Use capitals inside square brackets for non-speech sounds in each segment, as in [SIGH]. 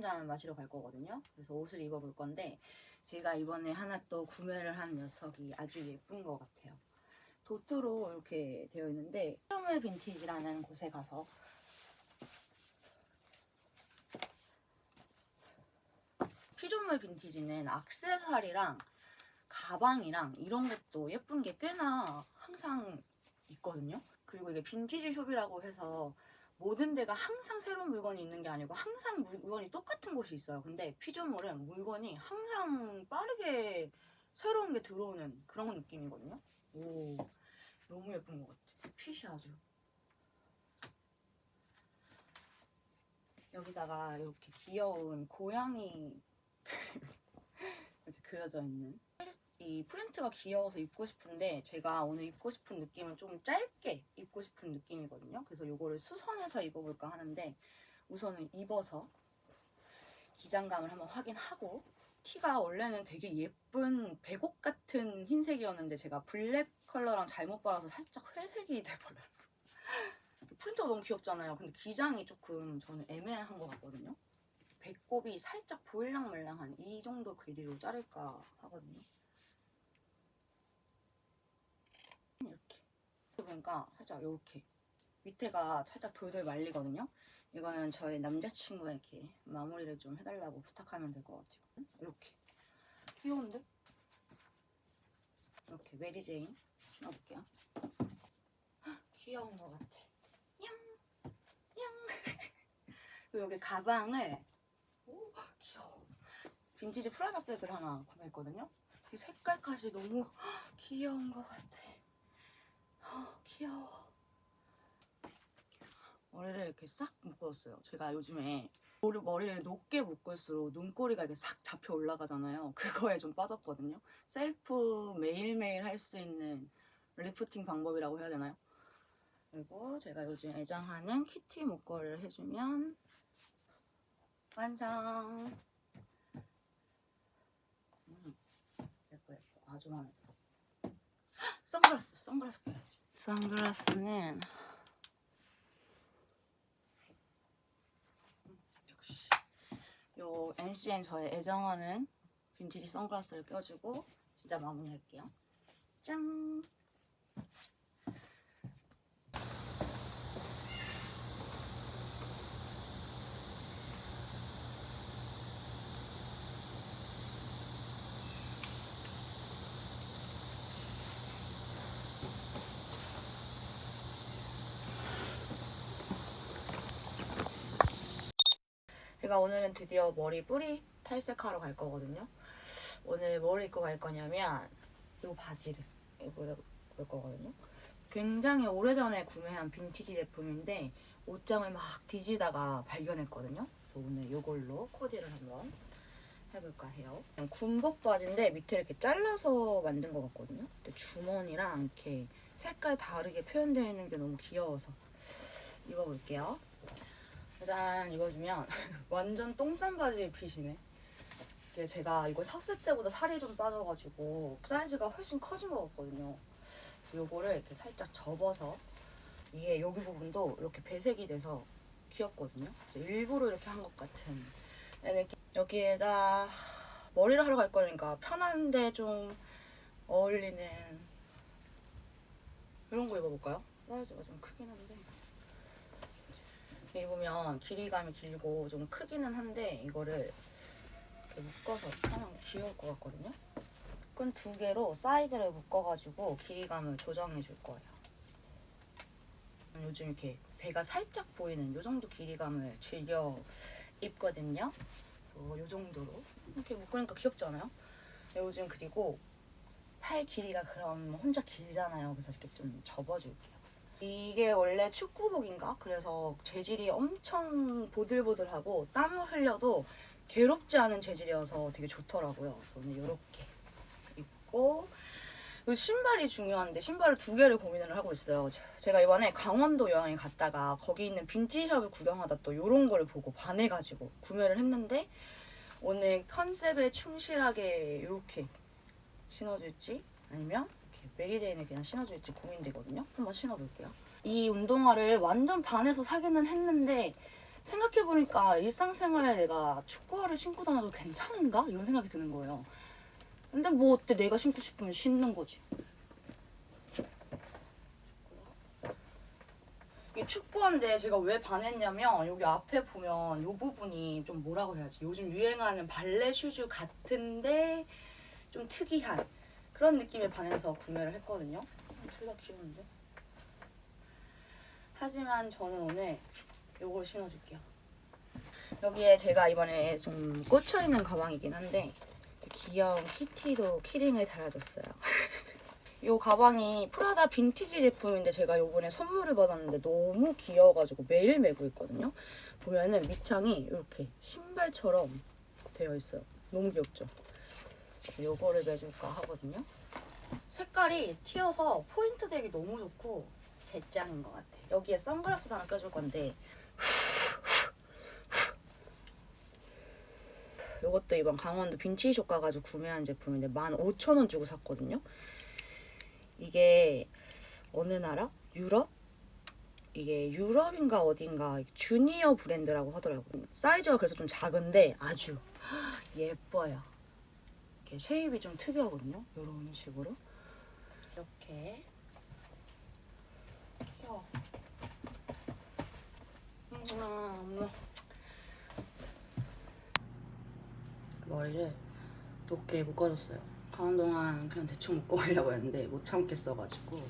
제가 오늘은 친한 동생이랑 커피를 한잔 마시러 갈 거거든요. 그래서 옷을 입어볼 건데 제가 이번에 하나 또 구매를 한 녀석이 아주 예쁜 것 같아요. 도트로 이렇게 되어 있는데 피조물 빈티지라는 곳에 가서 피조물 빈티지는 액세서리랑 가방이랑 이런 것도 예쁜 게 꽤나 항상 있거든요. 그리고 이게 빈티지 숍이라고 해서 모든 데가 항상 새로운 물건이 있는 게 아니고 항상 물건이 똑같은 곳이 있어요. 근데 피조물은 물건이 항상 빠르게 새로운 게 들어오는 그런 느낌이거든요. 오, 너무 예쁜 것 같아. 핏이 아주. 여기다가 이렇게 귀여운 고양이 [LAUGHS] 이렇게 그려져 있는 이 프린트가 귀여워서 입고 싶은데 제가 오늘 입고 싶은 느낌은 좀 짧게 입고 싶은 느낌이거든요. 그래서 이거를 수선해서 입어볼까 하는데 우선은 입어서 기장감을 한번 확인하고 티가 원래는 되게 예쁜 백옥 같은 흰색이었는데 제가 블랙 컬러랑 잘못 발라서 살짝 회색이 돼버렸어. 프린트가 너무 귀엽잖아요. 근데 기장이 조금 저는 애매한 것 같거든요. 배꼽이 살짝 보일랑말랑한 이 정도 길이로 자를까 하거든요. 이렇게 보니까 살짝 이렇게 밑에가 살짝 돌돌 말리거든요. 이거는 저희 남자친구에게 마무리를 좀 해달라고 부탁하면 될 것 같아요. 이렇게 귀여운데? 이렇게 메리제인 신어볼게요. 헉, 귀여운 것 같아. 냥! 냥! [LAUGHS] 그리고 여기 가방을 오 귀여워. 빈티지 프라다 백을 하나 구매했거든요. 이 색깔까지 너무 [GASPS] 귀여운 것 같아. 아, 귀여워. 머리를 이렇게 싹 묶었어요. 제가 요즘에 머리, 머리를 높게 묶을수록 눈꼬리가 이렇게 싹 잡혀 올라가잖아요. [LAUGHS] 그거에 좀 빠졌거든요. 셀프 매일매일 할 수 있는 리프팅 방법이라고 해야 되나요? 그리고 제가 요즘 애정하는 키티 목걸이를 해주면 완성. 음, 예뻐 예뻐 아주 마음에 들어. 헉, 선글라스 선글라스 껴야지. 선글라스는 역시 요 MCN 저의 애정하는 빈티지 선글라스를 껴주고 진짜 마무리할게요. 짠. 제가 오늘은 드디어 머리 뿌리 탈색하러 갈 거거든요. 오늘 뭘 입고 갈 거냐면 이 바지를 갈 거거든요. 굉장히 오래전에 구매한 빈티지 제품인데 옷장을 막 뒤지다가 발견했거든요. 그래서 오늘 이걸로 코디를 한번 해볼까 해요. 그냥 군복 바지인데 밑에 이렇게 잘라서 만든 것 같거든요. 근데 주머니랑 이렇게 색깔 다르게 표현되어 있는 게 너무 귀여워서 입어볼게요. 짜잔 입어주면 [LAUGHS] 완전 똥싼 바지 핏이네. 이게 제가 이거 샀을 때보다 살이 좀 빠져가지고 사이즈가 훨씬 커진 것 같거든요. 요거를 이렇게 살짝 접어서 이게 여기 부분도 이렇게 배색이 돼서 귀엽거든요. 일부러 이렇게 한 것 같은. 여기에다 머리를 하러 갈 거니까 편한데 좀 어울리는 이런 거 입어볼까요? 사이즈가 좀 크긴 한데. 입으면 길이감이 길고 좀 크기는 한데 이거를 이렇게 묶어서 하면 귀여울 것 같거든요. 끈 두 개로 사이드를 묶어가지고 길이감을 조정해 줄 거예요. 요즘 이렇게 배가 살짝 보이는 이 정도 길이감을 즐겨 입거든요. 그래서 이 정도로 이렇게 묶으니까 귀엽지 않아요? 요즘 그리고 팔 길이가 그럼 혼자 길잖아요. 그래서 이렇게 좀 접어줄게요. 이게 원래 축구복인가? 그래서 재질이 엄청 보들보들하고 땀을 흘려도 괴롭지 않은 재질이어서 되게 좋더라고요. 오늘 이렇게 입고 이 신발이 중요한데 신발을 두 개를 고민을 하고 있어요. 제- 제가 이번에 강원도 여행을 갔다가 거기 있는 빈티지샵을 구경하다 또 이런 거를 보고 반해가지고 구매를 했는데 오늘 컨셉에 충실하게 이렇게 신어줄지 아니면 메리제인을 그냥 신어줄지 고민되거든요. 한번 신어볼게요. 이 운동화를 완전 반해서 사기는 했는데 생각해보니까 일상생활에 내가 축구화를 신고 다녀도 괜찮은가? 이런 생각이 드는 거예요. 근데 뭐 어때 내가 신고 싶으면 신는 거지. 이 축구화인데 제가 왜 반했냐면 여기 앞에 보면 이 부분이 좀 뭐라고 해야지 요즘 유행하는 발레 슈즈 같은데 좀 특이한 그런 느낌에 반해서 구매를 했거든요. 둘 다 귀여운데. 하지만 저는 오늘 요걸 신어줄게요. 여기에 제가 이번에 좀 꽂혀있는 가방이긴 한데 귀여운 키티로 키링을 달아줬어요. [LAUGHS] 이 가방이 프라다 빈티지 제품인데 제가 요번에 선물을 받았는데 너무 귀여워가지고 매일 메고 있거든요. 보면은 밑창이 이렇게 신발처럼 되어 있어요. 너무 귀엽죠? 요거를 매줄까 하거든요. 색깔이 튀어서 포인트 되기 너무 좋고 개짱인 것 같아. 여기에 선글라스도 하나 껴줄 건데 이것도 이번 강원도 빈티지숍 가가지고 구매한 제품인데 15,000원 주고 샀거든요. 이게 어느 나라? 유럽? 이게 유럽인가 어딘가 주니어 브랜드라고 하더라고요. 사이즈가 그래서 좀 작은데 아주 예뻐요. 이렇게 쉐입이 좀 특이하거든요. 이런 식으로. 이렇게. 귀여워. 음, 음. 머리를 높게 묶어줬어요. 가는 동안 그냥 대충 묶고 가려고 했는데 못 참겠어가지고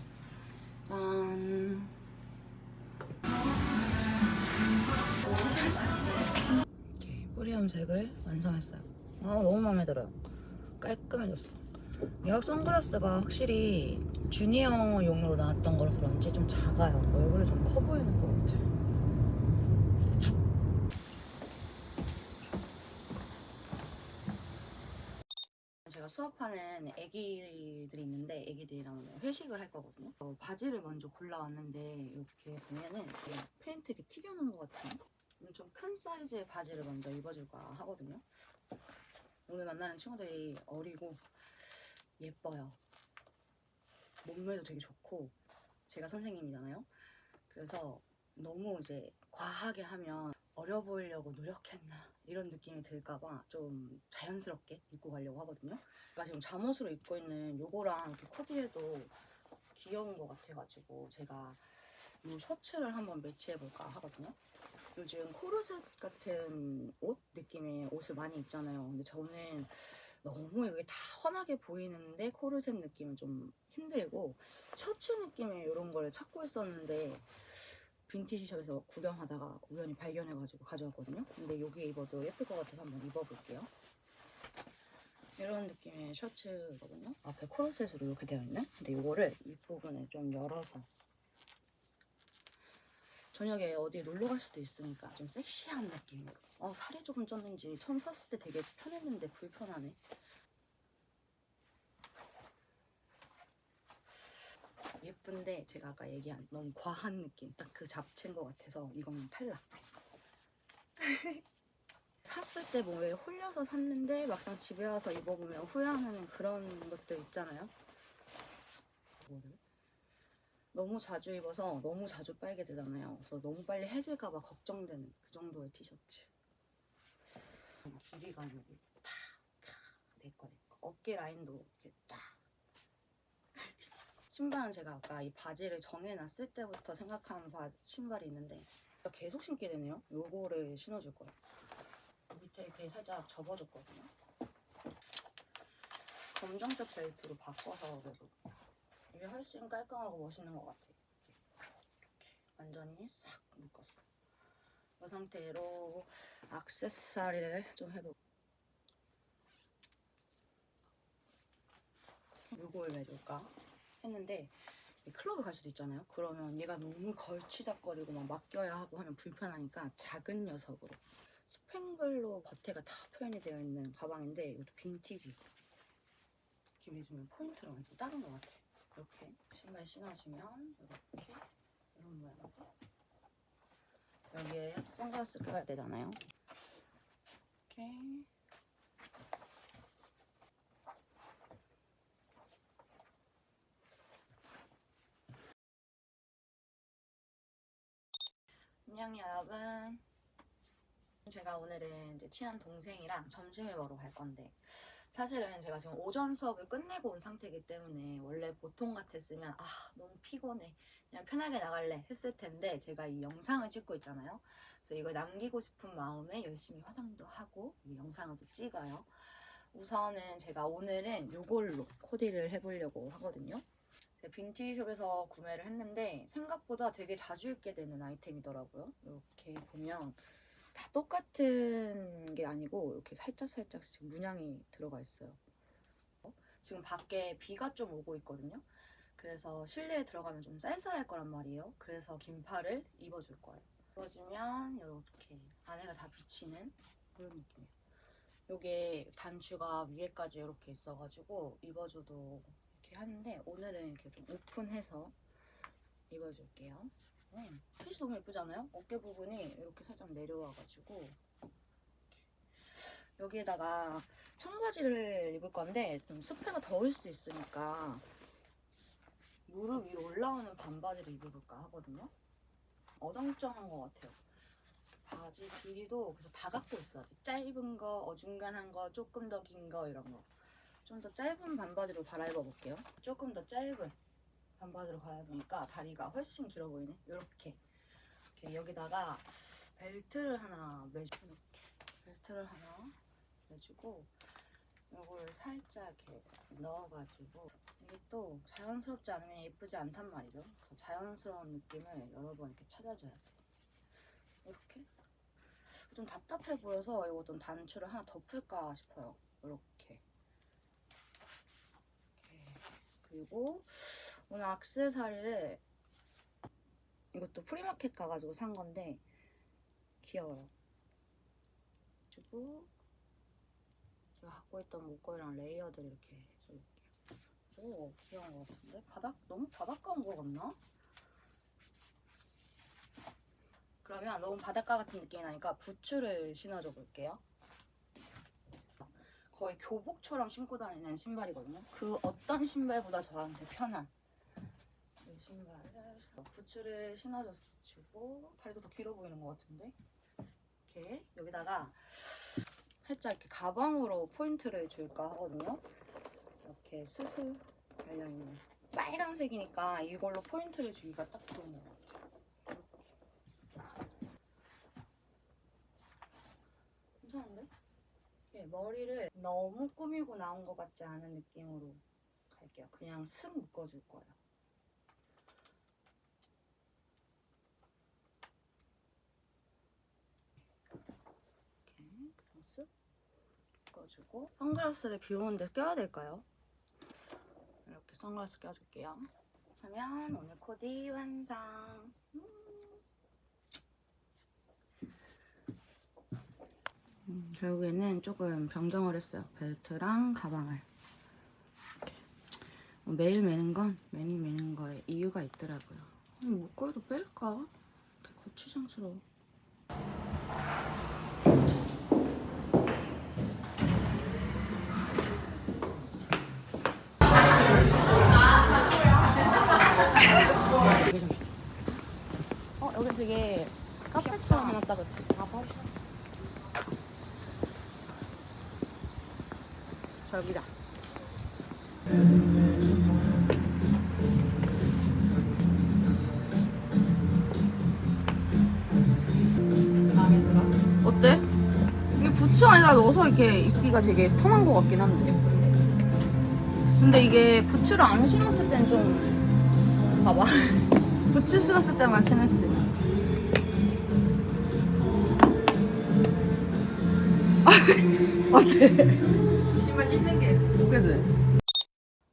짠 이렇게 뿌리 염색을 완성했어요. 아 너무 마음에 들어요. 깔끔해졌어. 예약 선글라스가 확실히 주니어용으로 나왔던 거라서 그런지 좀 작아요. 얼굴이 좀 커 보이는 것 같아요. 제가 수업하는 애기들이 있는데 애기들이랑 오늘 회식을 할 거거든요. 어, 바지를 먼저 골라왔는데 이렇게 보면은 페인트 이렇게 튀겨놓은 것 같은 좀 큰 사이즈의 바지를 먼저 입어줄까 하거든요. 오늘 만나는 친구들이 어리고 예뻐요. 몸매도 되게 좋고 제가 선생님이잖아요. 그래서 너무 이제 과하게 하면 어려 보이려고 노력했나 이런 느낌이 들까봐 좀 자연스럽게 입고 가려고 하거든요. 제가 지금 잠옷으로 입고 있는 요거랑 이렇게 코디해도 귀여운 것 같아가지고 제가 이 셔츠를 한번 매치해볼까 하거든요. 요즘 코르셋 같은 옷 느낌의 옷을 많이 입잖아요. 근데 저는 너무 여기 다 환하게 보이는데 코르셋 느낌은 좀 힘들고 셔츠 느낌의 이런 걸 찾고 있었는데 빈티지 샵에서 구경하다가 우연히 발견해가지고 가져왔거든요. 근데 여기에 입어도 예쁠 것 같아서 한번 입어볼게요. 이런 느낌의 셔츠거든요. 앞에 코르셋으로 이렇게 되어 있는. 근데 이거를 윗부분을 좀 열어서 저녁에 어디 놀러 갈 수도 있으니까 좀 섹시한 느낌으로. 어, 살이 조금 쪘는지. 처음 샀을 때 되게 편했는데 불편하네. 예쁜데 제가 아까 얘기한 너무 과한 느낌. 딱 그 잡채인 것 같아서 이거는 탈락. [LAUGHS] 샀을 때 뭐에 홀려서 샀는데 막상 집에 와서 입어보면 후회하는 그런 것들 있잖아요. 이거를 너무 자주 입어서 너무 자주 빨게 되잖아요 그래서 너무 빨리 해질까봐 걱정되는 그 정도의 티셔츠 길이가 여기 탁내거 내거 어깨 라인도 이렇게 딱 [LAUGHS] 신발은 제가 아까 이 바지를 정해놨을 때부터 생각한 바, 신발이 있는데 계속 신게 되네요. 요거를 신어줄 거예요. 밑에 이렇게 살짝 접어줬거든요. 검정색 벨트로 바꿔서 그래도 이게 훨씬 깔끔하고 멋있는 것 같아요. 이렇게, 완전히 싹 묶었어. 이 상태로 악세사리를 좀 해볼게요. 요걸 매줄까? 했는데 클럽을 갈 수도 있잖아요. 그러면 얘가 너무 걸치작거리고 막 맡겨야 하고 하면 불편하니까 작은 녀석으로 스팽글로 겉에가 다 표현이 되어 있는 가방인데 이것도 빈티지 이렇게 매주면 포인트가 완전 다른 것 같아. 이렇게 신발 신어주면 이렇게 이런 모양에서 여기에 선글라스 껴야 되잖아요. 이렇게. 안녕 여러분. 제가 오늘은 이제 친한 동생이랑 점심을 먹으러 갈 건데 사실은 제가 지금 오전 수업을 끝내고 온 상태이기 때문에 원래 보통 같았으면 아 너무 피곤해. 그냥 편하게 나갈래 했을 텐데 제가 이 영상을 찍고 있잖아요. 그래서 이걸 남기고 싶은 마음에 열심히 화장도 하고 이 영상을 또 찍어요. 우선은 제가 오늘은 이걸로 코디를 해보려고 하거든요. 빈티지숍에서 구매를 했는데 생각보다 되게 자주 입게 되는 아이템이더라고요. 이렇게 보면 다 똑같은 게 아니고 이렇게 살짝 살짝씩 문양이 들어가 있어요. 어? 지금 밖에 비가 좀 오고 있거든요. 그래서 실내에 들어가면 좀 쌀쌀할 거란 말이에요. 그래서 긴팔을 입어줄 거예요. 입어주면 이렇게 안에가 다 비치는 그런 느낌이에요. 요게 단추가 위에까지 이렇게 있어가지고 입어줘도 이렇게 하는데 오늘은 이렇게 좀 오픈해서 입어줄게요. 음, 핏이 너무 예쁘잖아요? 어깨 부분이 이렇게 살짝 내려와가지고 여기에다가 청바지를 입을 건데 좀 습해서 더울 수 있으니까 무릎 위로 올라오는 반바지를 입어볼까 하거든요. 어정쩡한 것 같아요. 바지 길이도 그래서 다 갖고 있어요. 짧은 거, 어중간한 거, 조금 더 긴 거 이런 거. 좀 더 짧은 반바지로 갈아입어 볼게요. 조금 더 짧은 반바지로 갈아입으니까 다리가 훨씬 길어 보이네. 이렇게. 이렇게 여기다가 벨트를 하나 매주 이렇게 벨트를 하나 매주고 이걸 살짝 이렇게 넣어가지고 이게 또 자연스럽지 않으면 예쁘지 않단 말이죠. 그래서 자연스러운 느낌을 여러 번 이렇게 찾아줘야 돼. 이렇게 좀 답답해 보여서 이거 좀 단추를 하나 더 풀까 싶어요. 이렇게. 이렇게. 그리고 오늘 악세사리를 이것도 프리마켓 가가지고 산 건데 귀여워요. 그리고 제가 갖고 있던 목걸이랑 레이어들 이렇게 해줄게요. 오 귀여운 것 같은데 바닥 너무 바닷가 온것 같나? 그러면 너무 바닷가 같은 느낌이 나니까 부츠를 신어줘 볼게요. 거의 교복처럼 신고 다니는 신발이거든요. 그 어떤 신발보다 저한테 편한 이 신발을 부츠를 신어줬고 다리도 더 길어 보이는 것 같은데 이렇게 여기다가 살짝 이렇게 가방으로 포인트를 줄까 하거든요. 이렇게 스스 달려있는 빨간색이니까 이걸로 포인트를 주기가 딱 좋은 것 같아요. 괜찮은데? 예, 머리를 너무 꾸미고 나온 것 같지 않은 느낌으로 갈게요. 그냥 슥 묶어줄 거예요. 이렇게 쓱 묶어주고 선글라스를 비 오는데 껴야 될까요? 이렇게 선글라스 껴줄게요. 하면 오늘 코디 완성. 음. 음, 결국에는 조금 변경을 했어요. 벨트랑 가방을. 어, 매일 매는 건 매일 매는 거에 이유가 있더라고요. 음, 목걸이도 뺄까? 거추장스러워. 어 여기 되게 카페처럼 해놨다 그치? 저기다. 어때? 이게 부츠 안에다 넣어서 이렇게 입기가 되게 편한 것 같긴 한데. 예쁜데? 근데 이게 부츠를 안 신었을 땐좀 봐봐. 부츠 신었을 때만 신었으면. 어때? 신발 신는 게 그지?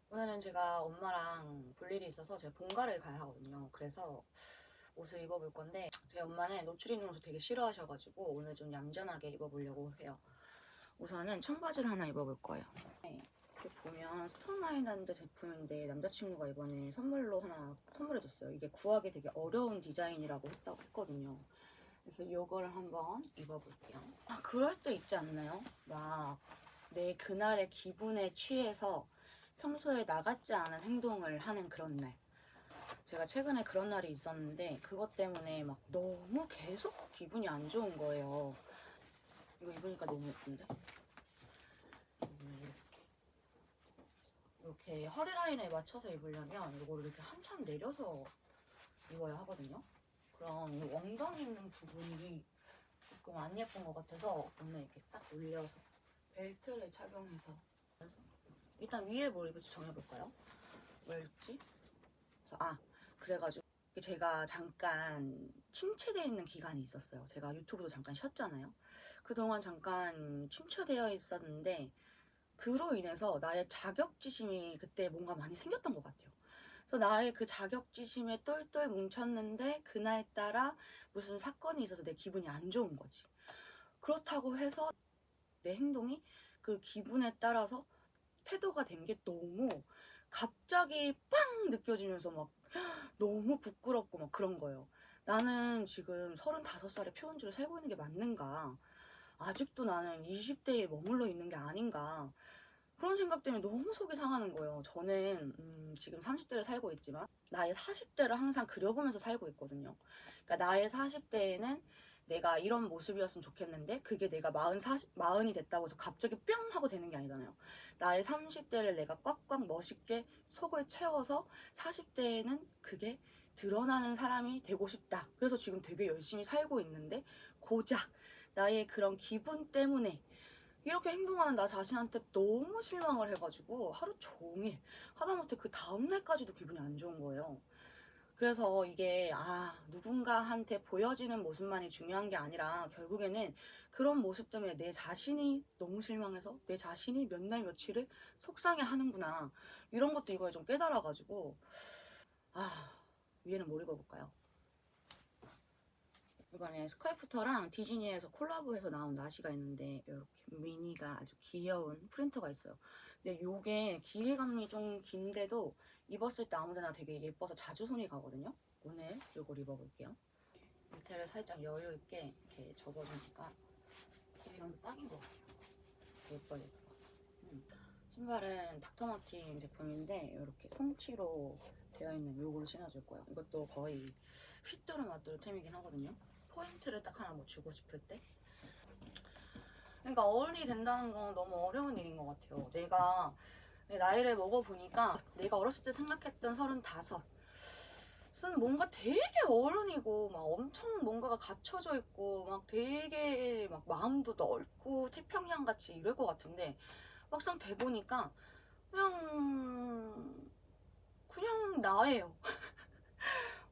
오늘은 제가 엄마랑 볼 일이 있어서 제가 본가를 가야 하거든요. 그래서 옷을 입어볼 건데 제 엄마는 노출 있는 옷을 되게 싫어하셔가지고 오늘 좀 얌전하게 입어보려고 해요. 우선은 청바지를 하나 입어볼 거예요. 보면 스톤 아일랜드 제품인데 남자친구가 이번에 선물로 하나 선물해줬어요. 이게 구하기 되게 어려운 디자인이라고 했다고 했거든요. 그래서 이거를 한번 입어볼게요. 아 그럴 때 있지 않나요? 막 내 그날의 기분에 취해서 평소에 나같지 않은 행동을 하는 그런 날. 제가 최근에 그런 날이 있었는데 그것 때문에 막 너무 계속 기분이 안 좋은 거예요. 이거 입으니까 너무 예쁜데? 이렇게 허리 라인에 맞춰서 입으려면 이거를 이렇게 한참 내려서 입어야 하거든요. 그럼 이 엉덩이 있는 부분이 조금 안 예쁜 것 같아서 오늘 이렇게 딱 올려서 벨트를 착용해서 일단 위에 뭘 입을지 정해볼까요? 뭘 입지? 아 그래가지고 제가 잠깐 침체되어 있는 기간이 있었어요. 제가 유튜브도 잠깐 쉬었잖아요. 그동안 잠깐 침체되어 있었는데 그로 인해서 나의 자격지심이 그때 뭔가 많이 생겼던 것 같아요. 그래서 나의 그 자격지심에 똘똘 뭉쳤는데 그날 따라 무슨 사건이 있어서 내 기분이 안 좋은 거지. 그렇다고 해서 내 행동이 그 기분에 따라서 태도가 된 게 너무 갑자기 빵 느껴지면서 막 [GASPS] 너무 부끄럽고 막 그런 거예요. 나는 지금 35살에 표현주를 살고 있는 게 맞는가? 아직도 나는 20대에 머물러 있는 게 아닌가? 그런 생각 때문에 너무 속이 상하는 거예요. 저는 음, 지금 30대를 살고 있지만 나의 40대를 항상 그려보면서 살고 있거든요. 그러니까 나의 40대에는 내가 이런 모습이었으면 좋겠는데 그게 내가 40, 40, 40이 됐다고 해서 갑자기 뿅 하고 되는 게 아니잖아요. 나의 30대를 내가 꽉꽉 멋있게 속을 채워서 40대에는 그게 드러나는 사람이 되고 싶다. 그래서 지금 되게 열심히 살고 있는데 고작 나의 그런 기분 때문에 이렇게 행동하는 나 자신한테 너무 실망을 해가지고 하루 종일 하다못해 그 다음날까지도 기분이 안 좋은 거예요. 그래서 이게 아 누군가한테 보여지는 모습만이 중요한 게 아니라 결국에는 그런 모습 때문에 내 자신이 너무 실망해서 내 자신이 몇 날 며칠을 속상해 하는구나 이런 것도 이거에 좀 깨달아가지고 아 위에는 뭘 입어볼까요? 이번에 스카이프터랑 디즈니에서 콜라보해서 나온 나시가 있는데 이렇게 미니가 아주 귀여운 프린터가 있어요. 근데 요게 길이감이 좀 긴데도 입었을 때 아무데나 되게 예뻐서 자주 손이 가거든요. 오늘 이걸 입어볼게요. 밑에를 살짝 여유 있게 이렇게 접어주니까 길이감도 딱인 것 같아요. 예뻐 예뻐. 음. 신발은 닥터마틴 제품인데 이렇게 송치로 되어 있는 요거를 신어줄 거예요. 이것도 거의 휘뚜루마뚜루 템이긴 하거든요. 포인트를 딱 하나 뭐 주고 싶을 때. 그러니까 어른이 된다는 건 너무 어려운 일인 것 같아요. 내가 내 나이를 먹어보니까 내가 어렸을 때 생각했던 서른다섯 은 뭔가 되게 어른이고 막 엄청 뭔가가 갖춰져 있고 막 되게 막 마음도 넓고 태평양 같이 이럴 것 같은데 막상 돼 보니까 그냥 그냥 나예요. [LAUGHS]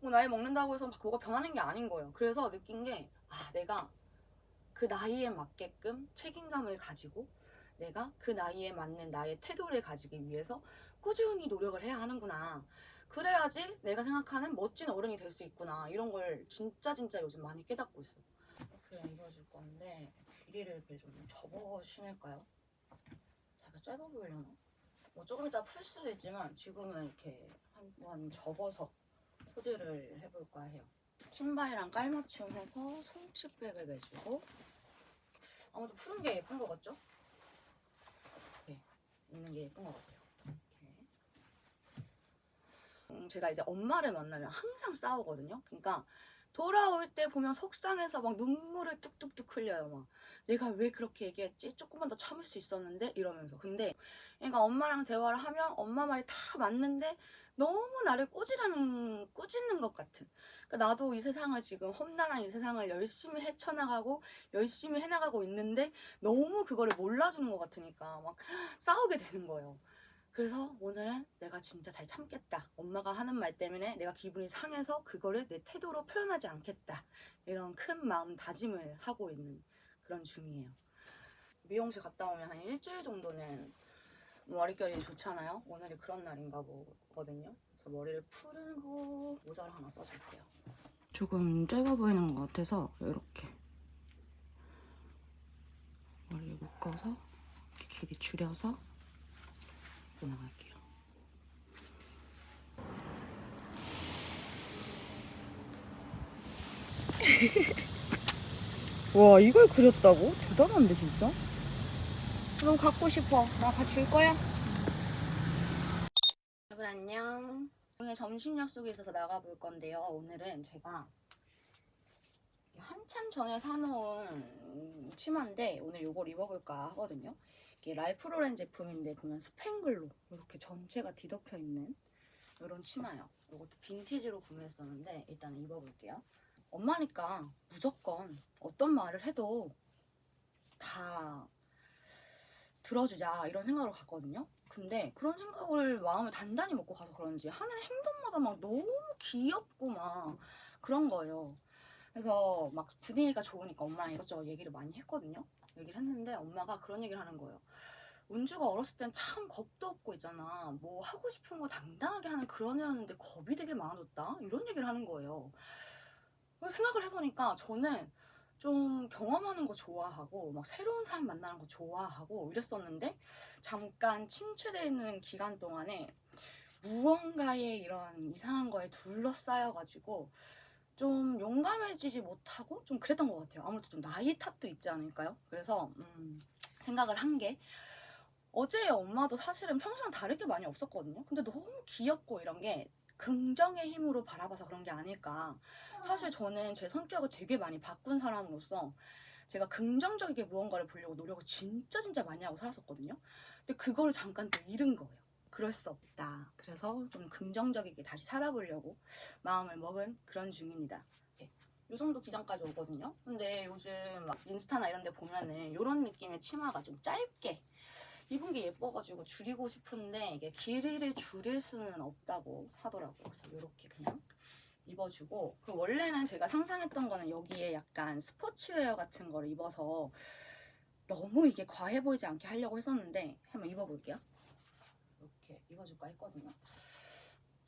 뭐 나이 먹는다고 해서 막 뭐가 변하는 게 아닌 거예요. 그래서 느낀 게 아, 내가 그 나이에 맞게끔 책임감을 가지고 내가 그 나이에 맞는 나의 태도를 가지기 위해서 꾸준히 노력을 해야 하는구나. 그래야지 내가 생각하는 멋진 어른이 될 수 있구나. 이런 걸 진짜 진짜 요즘 많이 깨닫고 있어요. 이렇게 입어줄 건데 길이를 이렇게 좀 접어 신을까요? 자기가 짧아 보이려나? 뭐 조금 이따 풀 수도 있지만 지금은 이렇게 한번 접어서 코디를 해볼까 해요. 신발이랑 깔맞춤 해서 손치백을 매주고 아무튼 푸른 게 예쁜 것 같죠? 네, 있는 게 예쁜 것 같아요. 음, 제가 이제 엄마를 만나면 항상 싸우거든요. 그러니까 돌아올 때 보면 속상해서 막 눈물을 뚝뚝뚝 흘려요. 막 내가 왜 그렇게 얘기했지? 조금만 더 참을 수 있었는데 이러면서. 근데 그러니까 엄마랑 대화를 하면 엄마 말이 다 맞는데 너무 나를 꼬지라는 꾸짖는 것 같은. 그러니까 나도 이 세상을 지금 험난한 이 세상을 열심히 헤쳐나가고 열심히 해나가고 있는데 너무 그거를 몰라주는 것 같으니까 막 싸우게 되는 거예요. 그래서 오늘은 내가 진짜 잘 참겠다. 엄마가 하는 말 때문에 내가 기분이 상해서 그거를 내 태도로 표현하지 않겠다. 이런 큰 마음 다짐을 하고 있는 그런 중이에요. 미용실 갔다 오면 한 일주일 정도는 머릿결이 좋잖아요. 오늘이 그런 날인가 보거든요. 그래서 머리를 푸르고 모자를 하나 써줄게요. 조금 짧아 보이는 것 같아서 이렇게 머리를 묶어서 이렇게 길이 줄여서 입고 나갈게요. [LAUGHS] 와 이걸 그렸다고? 대단한데 진짜? 너무 갖고 싶어. 나 같이 줄 거야? 여러분 안녕. 오늘 점심 약속이 있어서 나가볼 건데요. 오늘은 제가 한 한참 전에 사놓은 치마인데 오늘 이걸 입어볼까 하거든요. 이게 랄프 로렌 제품인데 보면 스팽글로 이렇게 전체가 뒤덮여 있는 이런 치마예요. 이것도 빈티지로 구매했었는데 일단 입어볼게요. 엄마니까 무조건 어떤 말을 해도 다 들어주자 이런 생각으로 갔거든요. 근데 그런 생각을 마음을 단단히 먹고 가서 그런지 하는 행동마다 막 너무 귀엽고 막 그런 거예요. 그래서 막 분위기가 좋으니까 엄마랑 이것저것 얘기를 많이 했거든요. 얘기를 했는데 엄마가 그런 얘기를 하는 거예요. 은주가 어렸을 땐 참 겁도 없고 있잖아. 뭐 하고 싶은 거 당당하게 하는 그런 애였는데 겁이 되게 많아졌다. 이런 얘기를 하는 거예요. 생각을 해보니까 저는 좀 경험하는 거 좋아하고 막 새로운 사람 만나는 거 좋아하고 이랬었는데 잠깐 침체되어 있는 기간 동안에 무언가의 이런 이상한 거에 둘러싸여가지고 좀 용감해지지 못하고 좀 그랬던 것 같아요. 아무래도 좀 나이 탓도 있지 않을까요? 그래서 음, 생각을 한 게 어제 엄마도 사실은 평소랑 다를 게 많이 없었거든요. 근데 너무 귀엽고 이런 게 긍정의 힘으로 바라봐서 그런 게 아닐까. 사실 저는 제 성격을 되게 많이 바꾼 사람으로서 제가 긍정적이게 무언가를 보려고 노력을 진짜 진짜 많이 하고 살았었거든요. 근데 그거를 잠깐 또 잃은 거예요. 그럴 수 없다. 그래서 좀 긍정적이게 다시 살아보려고 마음을 먹은 그런 중입니다. 네. 요 정도 기장까지 오거든요. 근데 요즘 막 인스타나 이런 데 보면은 이런 느낌의 치마가 좀 짧게 입은 게 예뻐가지고 줄이고 싶은데 이게 길이를 줄일 수는 없다고 하더라고요. 그래서 이렇게 그냥 입어주고 그 원래는 제가 상상했던 거는 여기에 약간 스포츠웨어 같은 거를 입어서 너무 이게 과해 보이지 않게 하려고 했었는데 한번 입어볼게요. 이렇게 입어줄까 했거든요.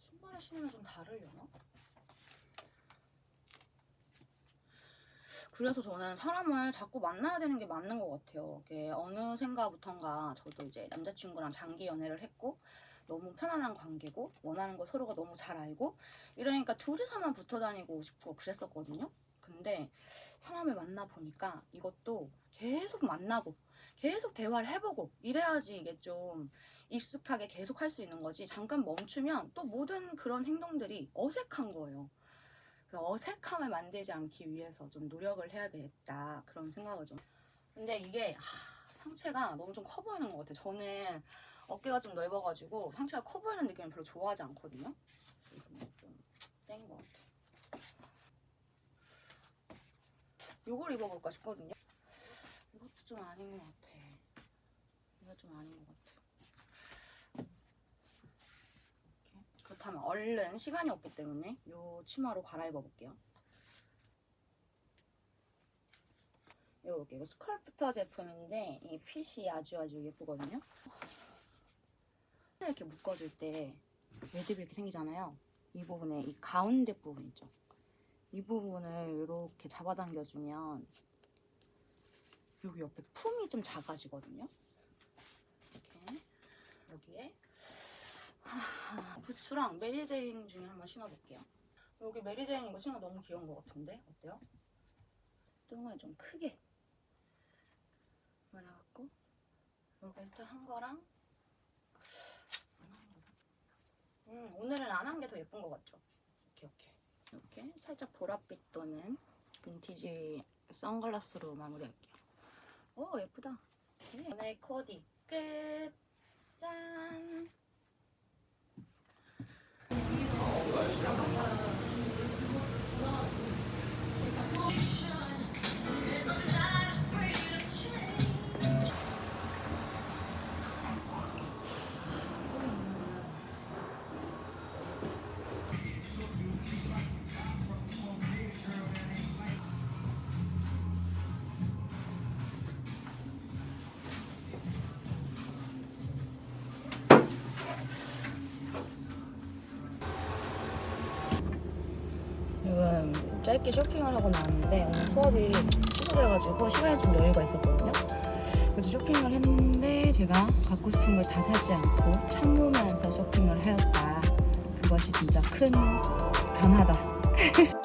신발을 신으면 좀 다르려나? 그래서 저는 사람을 자꾸 만나야 되는 게 맞는 것 같아요. 이게 어느샌가부턴가 저도 이제 남자친구랑 장기 연애를 했고 너무 편안한 관계고 원하는 거 서로가 너무 잘 알고 이러니까 둘이서만 붙어 다니고 싶고 그랬었거든요. 근데 사람을 만나 보니까 이것도 계속 만나고 계속 대화를 해보고 이래야지 이게 좀 익숙하게 계속 할 수 있는 거지 잠깐 멈추면 또 모든 그런 행동들이 어색한 거예요. 그 어색함을 만들지 않기 위해서 좀 노력을 해야겠다 그런 생각을 좀. 근데 이게 하, 상체가 너무 좀 커 보이는 것 같아요. 저는 어깨가 좀 넓어가지고 상체가 커 보이는 느낌을 별로 좋아하지 않거든요. 좀 땡인 것 같아 요걸 입어볼까 싶거든요. 이것도 좀 아닌 것 같아. 이거 좀 아닌 것 같아 그렇다면 얼른 시간이 없기 때문에 요 치마로 갈아입어 볼게요. 이거 이거 스컬프터 제품인데 이 핏이 아주 아주 예쁘거든요. 이렇게 묶어줄 때 매듭이 이렇게 생기잖아요. 이 부분에 이 가운데 부분 있죠. 이 부분을 이렇게 잡아당겨주면 여기 옆에 품이 좀 작아지거든요. 이렇게 여기에 하, 부츠랑 메리제인 중에 한번 신어볼게요. 여기 메리제인 이거 신어 너무 귀여운 것 같은데 어때요? 뚱을 좀 크게 말아갖고 이렇게 일단 한 거랑 음, 오늘은 안 한 게 더 예쁜 것 같죠? 이렇게 이렇게 이렇게 살짝 보랏빛 도는 빈티지 선글라스로 마무리할게요. 오 예쁘다. 오케이. 오늘 코디 끝. 짠. 出来是。 짧게 쇼핑을 하고 나왔는데 오늘 수업이 취소돼가지고 시간이 좀 여유가 있었거든요. 그래서 쇼핑을 했는데 제가 갖고 싶은 걸 다 사지 않고 참으면서 쇼핑을 하였다. 그것이 진짜 큰 변화다. [LAUGHS]